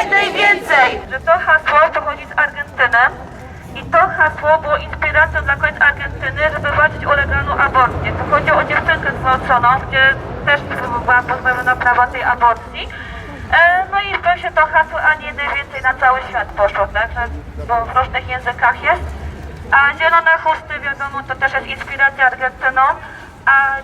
więcej, najwięcej! Że to hasło pochodzi z Argentyny i to hasło było inspiracją dla kobiet Argentyny, żeby walczyć o legalną aborcję. Tu chodzi o dziewczynkę zgwałconą, gdzie też była pozbawiona prawa tej aborcji. E, no i to się to hasło, a nie najwięcej na cały świat poszło, także bo w różnych językach jest. A zielone chusty, wiadomo, to też jest inspiracja Argentyną, a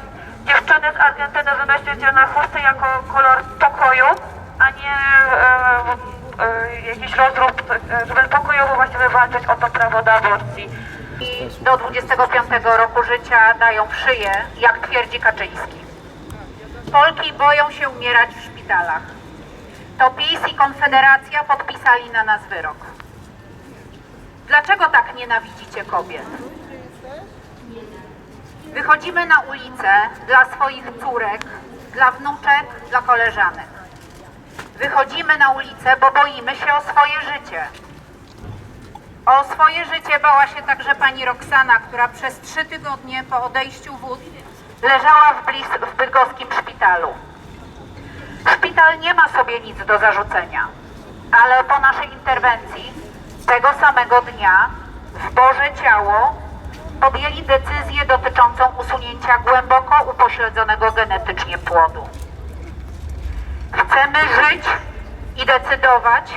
dziewczyny z Argentyny wymyśliły zielone chusty jako kolor pokoju a nie e, e, jakiś rozruch, e, żeby pokojowo właściwie walczyć o to prawo do aborcji. I do 25 roku życia dają szyję, jak twierdzi Kaczyński. Polki boją się umierać w szpitalach. To PiS i Konfederacja podpisali na nas wyrok. Dlaczego tak nienawidzicie kobiet? Wychodzimy na ulicę dla swoich córek, dla wnuczek, dla koleżanek. Wychodzimy na ulicę, bo boimy się o swoje życie. O swoje życie bała się także pani Roxana, która przez trzy tygodnie po odejściu wód leżała w, blis, w bydgoskim szpitalu. Szpital nie ma sobie nic do zarzucenia, ale po naszej interwencji tego samego dnia w Boże Ciało podjęli decyzję dotyczącą usunięcia głęboko upośledzonego genetycznie płodu. Chcemy żyć i decydować